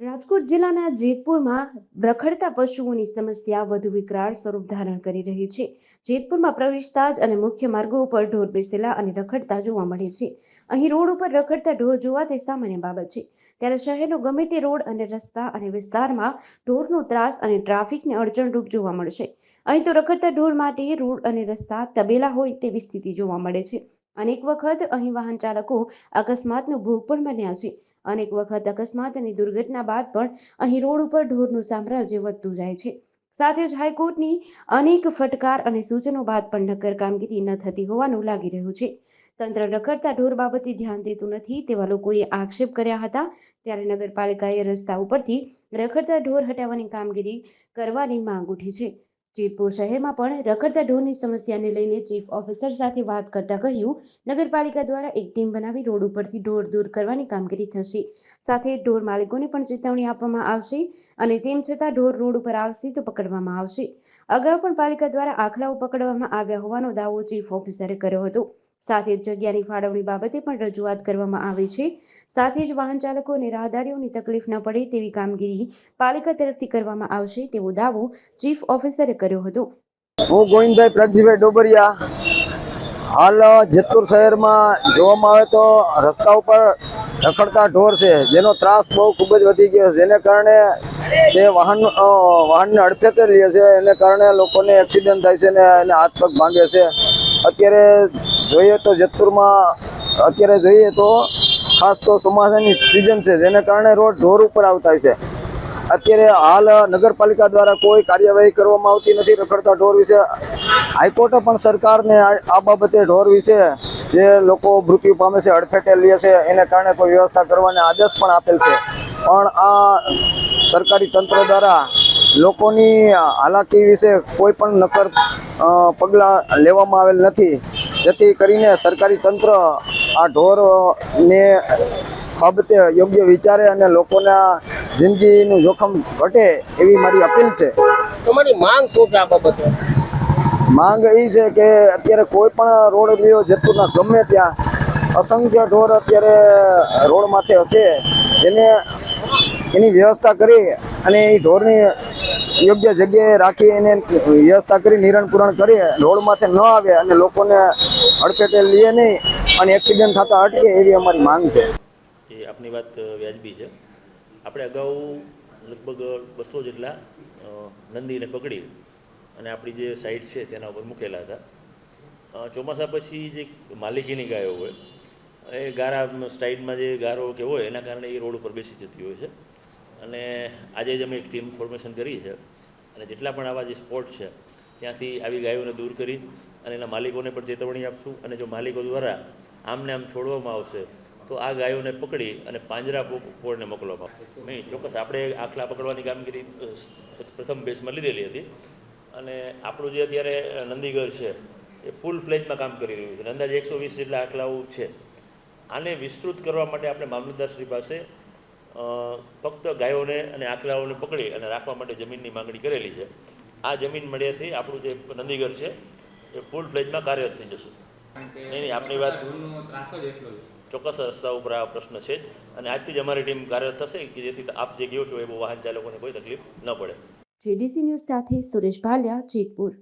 રાજકોટ જિલ્લાના જેતપુરમાં રખડતા પશુઓની સમસ્યા વધુ વિકરાળ સ્વરૂપ ધારણ કરી રહી છે. જેતપુરમાં પ્રવેશતા જ અને મુખ્ય માર્ગો ઉપર ઢોર બેસેલા અને રખડતા જોવા મળે છે. અહીં રોડ ઉપર રખડતા ઢોર જોવા તે સામાન્ય બાબત છે. ત્યારે શહેરનો ગમે તે રોડ અને રસ્તા અને વિસ્તારમાં ઢોરનો ત્રાસ અને ટ્રાફિકને અડચણરૂપ જોવા મળશે. અહીં તો રખડતા ઢોર માટે રોડ અને રસ્તા તબેલા હોય તેવી સ્થિતિ જોવા મળે છે. અનેક વખત અહીં વાહન ચાલકો અકસ્માતનો ભોગ પણ બન્યા છે. અનેક વખત અકસ્માત અને દુર્ઘટના બાદ પણ અહીં રોડ ઉપર ઢોરનું સામ્રાજ્ય વધતું જાય છે. સાથે જ હાઈકોર્ટની અનેક ફટકાર અને સૂચનો બાદ પણ નક્કર કામગીરી ન થતી હોવાનું લાગી રહ્યું છે. તંત્ર રખડતા ઢોર બાબતે ધ્યાન દેતું નથી તેવા લોકોએ આક્ષેપ કર્યા હતા. ત્યારે નગરપાલિકાએ રસ્તા ઉપરથી રખડતા ઢોર હટાવવાની કામગીરી કરવાની માંગ ઉઠી છે. જેતપુર શહેરમાં પણ રખડતા ઢોરની સમસ્યાને લઈને ચીફ ઓફિસર સાથે વાત કરતા કહ્યું, નગરપાલિકા દ્વારા એક ટીમ બનાવી રોડ ઉપરથી ઢોર દૂર કરવાની કામગીરી થશે. સાથે ઢોર માલિકોને પણ ચેતવણી આપવામાં આવશે અને તેમ છતાં ઢોર રોડ ઉપર આવશે તો પકડવામાં આવશે. અગાઉ પણ પાલિકા દ્વારા આખલાઓ પકડવામાં આવ્યા હોવાનો દાવો ચીફ ઓફિસરે કર્યો હતો. સાથે જ જગ્યાની ફાળવણી બાબતે પણ રજૂઆત કરવામાં આવી છે. સાથે જ વાહન ચાલકો અને રાહદારીઓની તકલીફ ન પડે તેવી કામગીરી પાલિકા તરફથી કરવામાં આવશે તેવો દાવો ચીફ ઓફિસરે કર્યો હતો. હું ગોવિંદભાઈ પ્રગજીભાઈ ડોબરિયા. હાલ જેતપુર શહેરમાં જોવામાં આવે તો રસ્તા ઉપર રખડતા ઢોર છે, જેનો ત્રાસ બહુ ખૂબ જ વધી ગયો છે. જેને કારણે તે વાહન વાહનને અડફેટે લે છે. એને કારણે લોકોને એક્સિડન્ટ થાય છે ને એને હાથ પગ ભાંગે છે. અત્યારે જોઈએ તો જેતપુરમાં અત્યારે જોઈએ તો ખાસ તો ચોમાસાની સિઝન છે, જેને કારણે રોડ ઢોર ઉપર આવતા છે. અત્યારે હાલ નગરપાલિકા દ્વારા કોઈ કાર્યવાહી કરવામાં આવતી નથી, રખડતા ઢોર વિશે. હાઈકોર્ટે પણ સરકારને આ બાબતે ઢોર વિશે જે લોકો મૃત્યુ પામે છે, અડફેટે લે છે, એને કારણે કોઈ વ્યવસ્થા કરવાને આદેશ પણ આપેલ છે. પણ આ સરકારી તંત્ર દ્વારા લોકોની હાલાકી વિશે કોઈ પણ નક્કર પગલાં લેવામાં આવેલ નથી. જેથી કરીને સરકારી તંત્ર આ ઢોરને બાબતે યોગ્ય વિચારે અને લોકોના જિંદગીનું જોખમ ઘટે એવી મારી અપીલ છે. તમારી માંગ શું છે આ બાબતે? માંગ એ છે કે અત્યારે કોઈ પણ રોડ લ્યો જતું ના ગમે ત્યાં અસંખ્ય ઢોર અત્યારે રોડ માથે હશે. જેને એની વ્યવસ્થા કરી અને એ ઢોરની યોગ્ય જગ્યાએ રાખી એને વ્યવસ્થા કરી નિરણ પૂરણ કરી, રોડમાંથી ન આવે અને લોકોને અડફેટે લઈએ નહીં અને એક્સિડન્ટ થતા અટકે એવી અમારી માંગ છે. એ આપની વાત વ્યાજબી છે. આપણે અગાઉ લગભગ બસો જેટલા નંદીને પકડી અને આપણી જે સાઈડ છે તેના ઉપર મૂકેલા હતા. ચોમાસા પછી જે માલિકીની ગાયો હોય, એ ગારા સાઈડમાં જે ગારો કે હોય, એના કારણે એ રોડ ઉપર બેસી જતી હોય છે. અને આજે જ અમે એક ટીમ ફોર્મેશન કરી છે. અને જેટલા પણ આવા જે સ્પોટ છે, ત્યાંથી આવી ગાયોને દૂર કરી અને એના માલિકોને પણ ચેતવણી આપશું. અને જો માલિકો દ્વારા આમને આમ છોડવામાં આવશે, તો આ ગાયોને પકડી અને પાંજરા પોળને મોકલવામાં આવશે. નહીં ચોક્કસ આપણે આખલા પકડવાની કામગીરી પ્રથમ બેસમાં લીધેલી હતી. અને આપણું જે અત્યારે નંદીગર છે, એ ફૂલ ફ્લેજમાં કામ કરી રહ્યું છે. અંદાજે એકસો વીસ જેટલા આખલાઓ છે. આને વિસ્તૃત કરવા માટે આપણે મામલતદારશ્રી પાસે ફક્ત ગાયોને અને આખલાઓને પકડી અને રાખવા માટે જમીનની માંગણી કરેલી છે. આ જમીન મળ્યાથી આપણું જે નંદીગર છે એ ફૂલ ફ્લેજમાં કાર્યરત થઈ જશે. નહીં નહીં આપની વાત ચોક્કસ રસ્તા ઉપર આ પ્રશ્ન છે. અને આજથી જ અમારી ટીમ કાર્યરત થશે કે જેથી આપ જે ગયો છો એ વાહન ચાલકોને કોઈ તકલીફ ન પડે. જેડીસી ન્યૂઝ સાથે સુરેશ ભાલિયા જેતપુર.